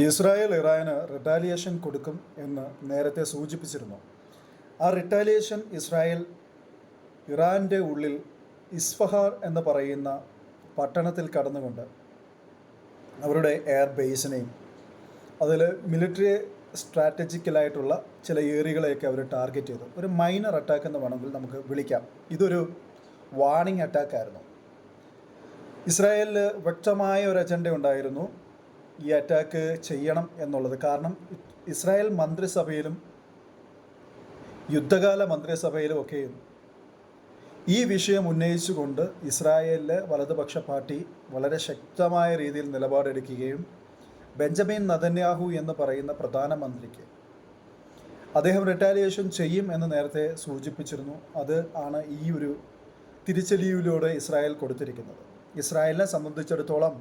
Israel ഇറാന് retaliation കൊടുക്കും എന്ന് നേരത്തെ സൂചിപ്പിച്ചിരുന്നു. ആ റിട്ടാലിയേഷൻ ഇസ്രായേൽ ഇറാന്റെ ഉള്ളിൽ ഇസ്ഫഹാർ എന്ന് പറയുന്ന പട്ടണത്തിൽ കടന്നുകൊണ്ട് അവരുടെ എയർ ബേസിനെയും അതിൽ മിലിറ്ററി സ്ട്രാറ്റജിക്കലായിട്ടുള്ള ചില ഏറികളെയൊക്കെ അവർ ടാർഗറ്റ് ചെയ്തു. ഒരു മൈനർ അറ്റാക്ക് എന്ന് വേണമെങ്കിൽ നമുക്ക് വിളിക്കാം. ഇതൊരു വാണിംഗ് അറ്റാക്കായിരുന്നു ഇസ്രായേലിൽ വ്യക്തമായ ഒരു അജണ്ട ഉണ്ടായിരുന്നു. ഈ അറ്റാക്ക് ചെയ്യണം എന്നുള്ളത്. കാരണം ഇസ്രായേൽ മന്ത്രിസഭയിലും യുദ്ധകാല മന്ത്രിസഭയിലും ഒക്കെയും ഈ വിഷയം ഉന്നയിച്ചുകൊണ്ട് ഇസ്രായേലിലെ വലതുപക്ഷ പാർട്ടി വളരെ ശക്തമായ രീതിയിൽ നിലപാടെടുക്കുകയും ബെഞ്ചമിൻ നദന്യാഹു എന്ന് പറയുന്ന പ്രധാനമന്ത്രിക്ക് അദ്ദേഹം റിട്ടാലിയേഷൻ ചെയ്യും എന്ന് നേരത്തെ സൂചിപ്പിച്ചിരുന്നു. അത് ആണ് ഈ ഒരു തിരിച്ചടിയിലൂടെ ഇസ്രായേൽ കൊടുത്തിരിക്കുന്നത്. ഇസ്രായേലിനെ സംബന്ധിച്ചിടത്തോളം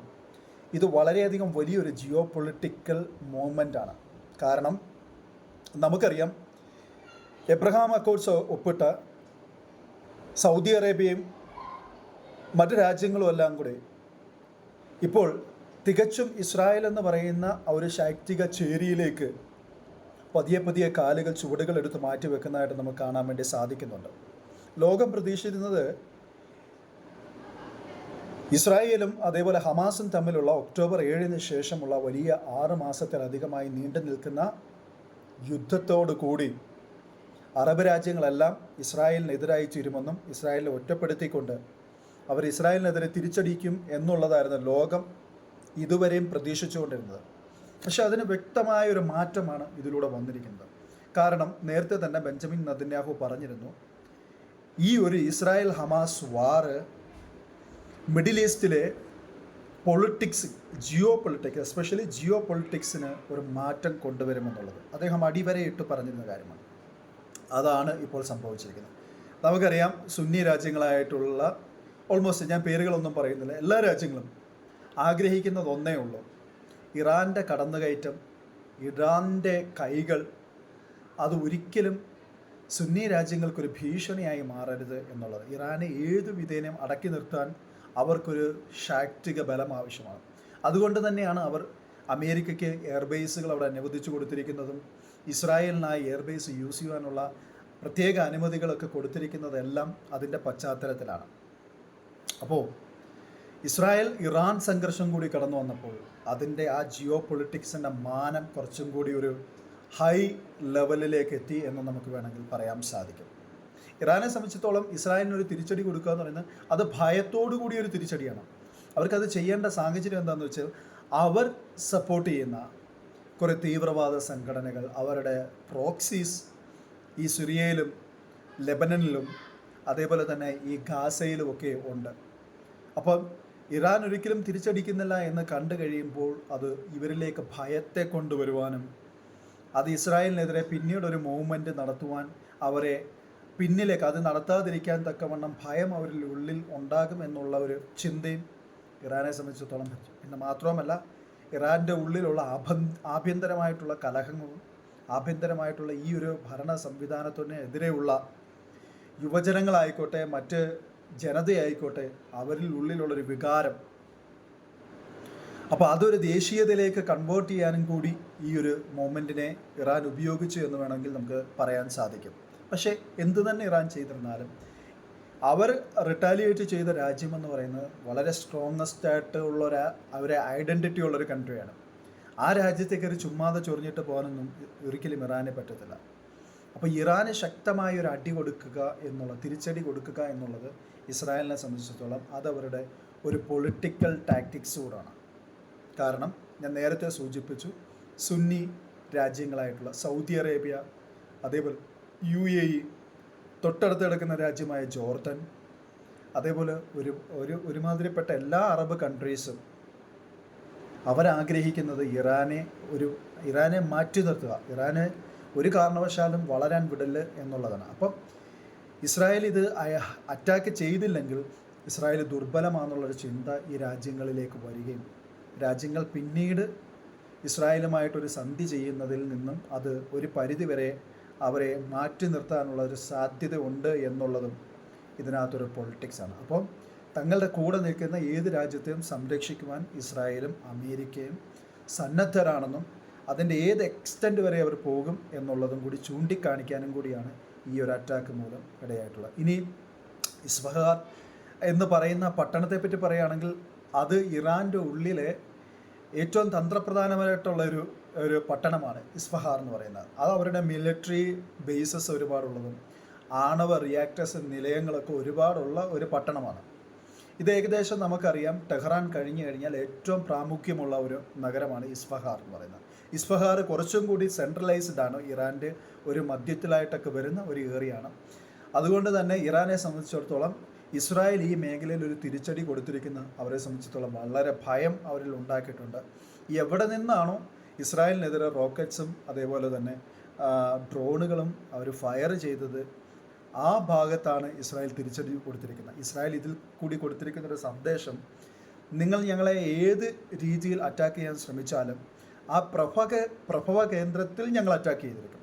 ഇത് വളരെയധികം വലിയൊരു ജിയോ പൊളിറ്റിക്കൽ ആണ്. കാരണം നമുക്കറിയാം എബ്രഹാം അക്കോഴ്സ് ഒപ്പിട്ട സൗദി അറേബ്യയും മറ്റു രാജ്യങ്ങളും എല്ലാം കൂടി ഇപ്പോൾ തികച്ചും ഇസ്രായേൽ എന്ന് പറയുന്ന ഒരു ശാക്തിക ചേരിയിലേക്ക് പതിയെ പതിയെ കാലുകൾ ചുവടുകൾ എടുത്ത് മാറ്റി വെക്കുന്നതായിട്ട് നമുക്ക് കാണാൻ വേണ്ടി സാധിക്കുന്നുണ്ട്. ലോകം പ്രതീക്ഷിച്ചിരുന്നത് ഇസ്രായേലും അതേപോലെ ഹമാസും തമ്മിലുള്ള ഒക്ടോബർ ഏഴിന് ശേഷമുള്ള വലിയ ആറ് മാസത്തിലധികമായി നീണ്ടു നിൽക്കുന്ന യുദ്ധത്തോടു കൂടി അറബ് രാജ്യങ്ങളെല്ലാം ഇസ്രായേലിനെതിരായി തീരുമെന്നും ഇസ്രായേലിനെ ഒറ്റപ്പെടുത്തിക്കൊണ്ട് അവർ ഇസ്രായേലിനെതിരെ തിരിച്ചടിക്കും എന്നുള്ളതായിരുന്നു ലോകം ഇതുവരെയും പ്രതീക്ഷിച്ചുകൊണ്ടിരുന്നത്. പക്ഷെ അതിന് വ്യക്തമായ ഒരു മാറ്റമാണ് ഇതിലൂടെ വന്നിരിക്കുന്നത്. കാരണം നേരത്തെ തന്നെ ബെഞ്ചമിൻ നദന്യാഹു പറഞ്ഞിരുന്നു ഈ ഒരു Israel Hamas war middle ഈസ്റ്റിലെ politics geo politics especially geo പൊളിറ്റിക്സിന് ഒരു മാറ്റം കൊണ്ടുവരുമെന്നുള്ളത്. അദ്ദേഹം അടിവരയിട്ട് പറഞ്ഞിരുന്ന കാര്യമാണ്. അതാണ് ഇപ്പോൾ സംഭവിച്ചിരിക്കുന്നത്. നമുക്കറിയാം സുന്നി രാജ്യങ്ങളായിട്ടുള്ള ഓൾമോസ്റ്റ് ഞാൻ പേരുകളൊന്നും പറയുന്നില്ല. എല്ലാ രാജ്യങ്ങളും ആഗ്രഹിക്കുന്നത് ഒന്നേ ഉള്ളൂ. ഇറാന്റെ കടന്നുകയറ്റം ഇറാന്റെ കൈകൾ അത് ഒരിക്കലും സുന്നി രാജ്യങ്ങൾക്കൊരു ഭീഷണിയായി മാറരുത് എന്നുള്ളത്. ഇറാനെ ഏതു വിധേനയും അടക്കി നിർത്താൻ അവർക്കൊരു ശാക്തിക ബലം ആവശ്യമാണ്. അതുകൊണ്ട് തന്നെയാണ് അവർ അമേരിക്കയ്ക്ക് എയർബേസുകൾ അവിടെ അനുവദിച്ചു കൊടുത്തിരിക്കുന്നതും ഇസ്രായേലിനായി എയർബേസ് യൂസ് ചെയ്യാനുള്ള പ്രത്യേക അനുമതികളൊക്കെ കൊടുത്തിരിക്കുന്നതെല്ലാം അതിന്റെ പശ്ചാത്തലത്തിലാണ്. അപ്പോൾ ഇസ്രായേൽ ഇറാൻ സംഘർഷം കൂടി കടന്നു വന്നപ്പോൾ അതിന്റെ ആ ജിയോ പൊളിറ്റിക്സിന്റെ മാനം കുറച്ചും കൂടി ഒരു ഹൈ ലെവലിലേക്ക് എത്തി എന്ന് നമുക്ക് വേണമെങ്കിൽ പറയാൻ സാധിക്കും. ഇറാനെ സംബന്ധിച്ചിടത്തോളം ഇസ്രായേലിന് ഒരു തിരിച്ചടി കൊടുക്കുക എന്ന് പറയുന്നത് അത് ഭയത്തോടു കൂടി ഒരു തിരിച്ചടിയാണ്. അവർക്കത് ചെയ്യേണ്ട സാഹചര്യം എന്താണെന്ന് വെച്ചാൽ അവർ സപ്പോർട്ട് ചെയ്യുന്ന കുറേ തീവ്രവാദ സംഘടനകൾ അവരുടെ പ്രോക്സീസ് ഈ സിറിയയിലും ലെബനനിലും അതേപോലെ തന്നെ ഈ ഗാസയിലും ഒക്കെ ഉണ്ട്. അപ്പം ഇറാൻ ഒരിക്കലും തിരിച്ചടിക്കുന്നില്ല എന്ന് കണ്ടു കഴിയുമ്പോൾ അത് ഇവരിലേക്ക് ഭയത്തെ കൊണ്ടുവരുവാനും അത് ഇസ്രായേലിനെതിരെ പിന്നീട് ഒരു മൂവ്മെന്റ് നടത്തുവാൻ അവരെ പിന്നിലേക്ക് അത് നടത്താതിരിക്കാൻ തക്കവണ്ണം ഭയം അവരിൽ ഉള്ളിൽ ഉണ്ടാകും എന്നുള്ള ഒരു ചിന്തയും ഇറാനെ സംബന്ധിച്ചിടത്തോളം പറ്റും പിന്നെ മാത്രവുമല്ല ഇറാന്റെ ഉള്ളിലുള്ള ആഭ ആഭ്യന്തരമായിട്ടുള്ള കലഹങ്ങളും ആഭ്യന്തരമായിട്ടുള്ള ഈ ഒരു ഭരണ സംവിധാനത്തിനെതിരെയുള്ള യുവജനങ്ങളായിക്കോട്ടെ മറ്റ് ജനതയായിക്കോട്ടെ അവരിൽ ഉള്ളിലുള്ളൊരു വികാരം. അപ്പോൾ അതൊരു ദേശീയതയിലേക്ക് കൺവേർട്ട് ചെയ്യാനും കൂടി ഈ ഒരു മൊമെന്റിനെ ഇറാൻ ഉപയോഗിച്ചു എന്ന് വേണമെങ്കിൽ നമുക്ക് പറയാൻ സാധിക്കും. പക്ഷേ എന്തു തന്നെ ഇറാൻ ചെയ്തിരുന്നാലും അവർ റിട്ടാലിയേറ്റ് ചെയ്ത രാജ്യമെന്ന് പറയുന്നത് വളരെ സ്ട്രോങ്ങസ്റ്റ് ആയിട്ട് ഉള്ള ഒരു അവരെ ഐഡന്റിറ്റി ഉള്ളൊരു കൺട്രിയാണ് ആ രാജ്യത്തേക്ക് ഒരു ചുമ്മാതെ ചൊറിഞ്ഞിട്ട് പോകാനൊന്നും ഒരിക്കലും ഇറാനെ പറ്റത്തില്ല. അപ്പോൾ ഇറാന് ശക്തമായ ഒരു അടി കൊടുക്കുക എന്നുള്ള തിരിച്ചടി കൊടുക്കുക എന്നുള്ളത് ഇസ്രായേലിനെ സംബന്ധിച്ചിടത്തോളം അതവരുടെ ഒരു പൊളിറ്റിക്കൽ ടാക്ടിക്സ് കൂടാണ്. കാരണം ഞാൻ നേരത്തെ സൂചിപ്പിച്ചു സുന്നി രാജ്യങ്ങളായിട്ടുള്ള സൗദി അറേബ്യ അതേപോലെ യു എ ഇ തൊട്ടടുത്ത് കിടക്കുന്ന രാജ്യമായ ജോർദൻ അതേപോലെ ഒരു ഒരു ഒരുമാതിരിപ്പെട്ട എല്ലാ അറബ് കൺട്രീസും അവരാഗ്രഹിക്കുന്നത് ഇറാനെ ഒരു ഇറാനെ മാറ്റി നിർത്തുക. ഇറാനെ ഒരു കാരണവശാലും വളരാൻ വിടൽ എന്നുള്ളതാണ്. അപ്പം ഇസ്രായേൽ ഇത് അറ്റാക്ക് ചെയ്തില്ലെങ്കിൽ ഇസ്രായേൽ ദുർബലമാണെന്നുള്ളൊരു ചിന്ത ഈ രാജ്യങ്ങളിലേക്ക് വരികയും രാജ്യങ്ങൾ പിന്നീട് ഇസ്രായേലുമായിട്ടൊരു സന്ധി ചെയ്യുന്നതിൽ നിന്നും അത് ഒരു പരിധിവരെ അവരെ മാറ്റി നിർത്താനുള്ള ഒരു സാധ്യത ഉണ്ട് എന്നുള്ളതും ഇതിനകത്തൊരു പൊളിറ്റിക്സാണ് അപ്പം തങ്ങളുടെ കൂടെ നിൽക്കുന്ന ഏത് രാജ്യത്തെയും സംരക്ഷിക്കുവാൻ ഇസ്രായേലും അമേരിക്കയും സന്നദ്ധരാണെന്നും അതിന്റെ ഏത് എക്സ്റ്റൻഡ് വരെ അവർ പോകും എന്നുള്ളതും കൂടി ചൂണ്ടിക്കാണിക്കാനും കൂടിയാണ് ഈ ഒരു അറ്റാക്ക് മൂലം ഇടയായിട്ടുള്ളത്. ഇനി ഇസ്ബഹാർ എന്ന് പറയുന്ന പട്ടണത്തെ പറ്റി പറയുകയാണെങ്കിൽ അത് ഇറാന്റെ ഉള്ളിലെ ഏറ്റവും തന്ത്രപ്രധാനമായിട്ടുള്ള ഒരു ഒരു പട്ടണമാണ് ഇസ്ഫഹാർ എന്ന് പറയുന്നത്. അത് അവരുടെ മിലിറ്ററി ബേസസ് ഒരുപാടുള്ളതും ആണവ റിയാക്ടേഴ്സ് നിലയങ്ങളൊക്കെ ഒരുപാടുള്ള ഒരു പട്ടണമാണ്. ഇത് ഏകദേശം നമുക്കറിയാം ടെഹ്റാൻ കഴിഞ്ഞു കഴിഞ്ഞാൽ ഏറ്റവും പ്രാമുഖ്യമുള്ള ഒരു നഗരമാണ് ഇസ്ഫഹാർ എന്ന് പറയുന്നത്. ഇസ്ഫഹാർ കുറച്ചും കൂടി സെൻട്രലൈസ്ഡ് ആണ്. ഇറാന്റെ ഒരു മധ്യത്തിലായിട്ടൊക്കെ വരുന്ന ഒരു ഏറിയാണ് അതുകൊണ്ട് തന്നെ ഇറാനെ സംബന്ധിച്ചിടത്തോളം ഇസ്രായേൽ ഈ മേഖലയിൽ ഒരു തിരിച്ചടി കൊടുത്തിരിക്കുന്ന. അവരെ സംബന്ധിച്ചിടത്തോളം വളരെ ഭയം അവരിൽ ഉണ്ടാക്കിയിട്ടുണ്ട്. എവിടെ നിന്നാണോ ഇസ്രായേലിനെതിരെ റോക്കറ്റ്സും അതേപോലെ തന്നെ ഡ്രോണുകളും അവർ ഫയർ ചെയ്തത് ആ ഭാഗത്താണ് ഇസ്രായേൽ തിരിച്ചടി കൊടുത്തിരിക്കുന്നത്. ഇസ്രായേൽ ഇതിൽ കൂടി കൊടുത്തിരിക്കുന്ന ഒരു സന്ദേശം നിങ്ങൾ ഞങ്ങളെ ഏത് രീതിയിൽ അറ്റാക്ക് ചെയ്യാൻ ശ്രമിച്ചാലും ആ പ്രഭ പ്രഭവ കേന്ദ്രത്തിൽ ഞങ്ങൾ അറ്റാക്ക് ചെയ്തിരിക്കും.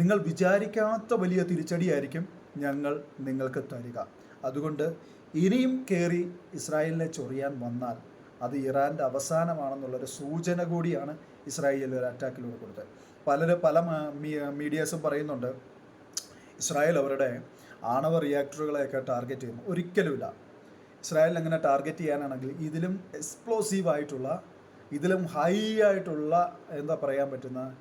നിങ്ങൾ വിചാരിക്കാത്ത വലിയ തിരിച്ചടിയായിരിക്കും ഞങ്ങൾ നിങ്ങൾക്ക് തരിക. അതുകൊണ്ട് ഇനിയും കയറി ഇസ്രായേലിനെ ചൊറിയാൻ വന്നാൽ അത് ഇറാന്റെ അവസാനമാണെന്നുള്ളൊരു സൂചന കൂടിയാണ് ഇസ്രായേൽ ഒരു അറ്റാക്കിലൂടെ കൊടുത്തത്. പലര് പല മീഡിയാസും പറയുന്നുണ്ട് ഇസ്രായേൽ അവരുടെ ആണവ റിയാക്ടറുകളെയൊക്കെ ടാർഗറ്റ് ചെയ്യുന്നു. ഒരിക്കലുമില്ല. ഇസ്രായേൽ അങ്ങനെ ടാർഗറ്റ് ചെയ്യാനാണെങ്കിൽ ഇതിലും എക്സ്പ്ലോസീവ് ആയിട്ടുള്ള ഇതിലും ഹൈ ആയിട്ടുള്ള എന്താ പറയാൻ പറ്റുന്ന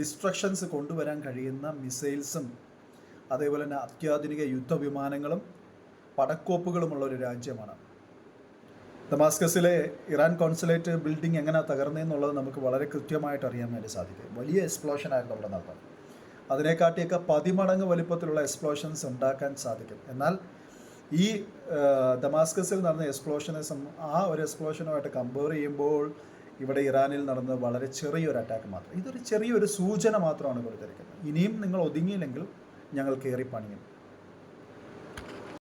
ഡിസ്ട്രക്ഷൻസ് കൊണ്ടുവരാൻ കഴിയുന്ന മിസൈൽസും അതേപോലെ തന്നെ അത്യാധുനിക യുദ്ധവിമാനങ്ങളും പടക്കോപ്പുകളുമുള്ള ഒരു രാജ്യമാണ്. ദമാസ്കസിലെ ഇറാൻ കോൺസുലേറ്റ് ബിൽഡിംഗ് എങ്ങനെ തകർന്നതെന്നുള്ളത് നമുക്ക് വളരെ കൃത്യമായിട്ട് അറിയാൻ വേണ്ടി സാധിക്കും. വലിയ എക്സ്പ്ലോഷൻ ആയിരുന്നു അവിടെ നടന്നത്. അതിനെക്കാട്ടിയൊക്കെ പതിമടങ്ങ് വലിപ്പത്തിലുള്ള എക്സ്പ്ലോഷൻസ് ഉണ്ടാക്കാൻ സാധിക്കും. എന്നാൽ ഈ ഡമാസ്കസിൽ നടന്ന എക്സ്പ്ലോഷനെ ആ ഒരു എക്സ്പ്ലോഷനുമായിട്ട് കമ്പയർ ചെയ്യുമ്പോൾ ഇവിടെ ഇറാനിൽ നടന്ന വളരെ ചെറിയൊരു അറ്റാക്ക് മാത്രം. ഇതൊരു ചെറിയൊരു സൂചന മാത്രമാണ് കൊടുത്തിരിക്കുന്നത്. ഇനിയും നിങ്ങൾ ഒതുങ്ങിയില്ലെങ്കിൽ ഞങ്ങൾ കയറി പണിയും.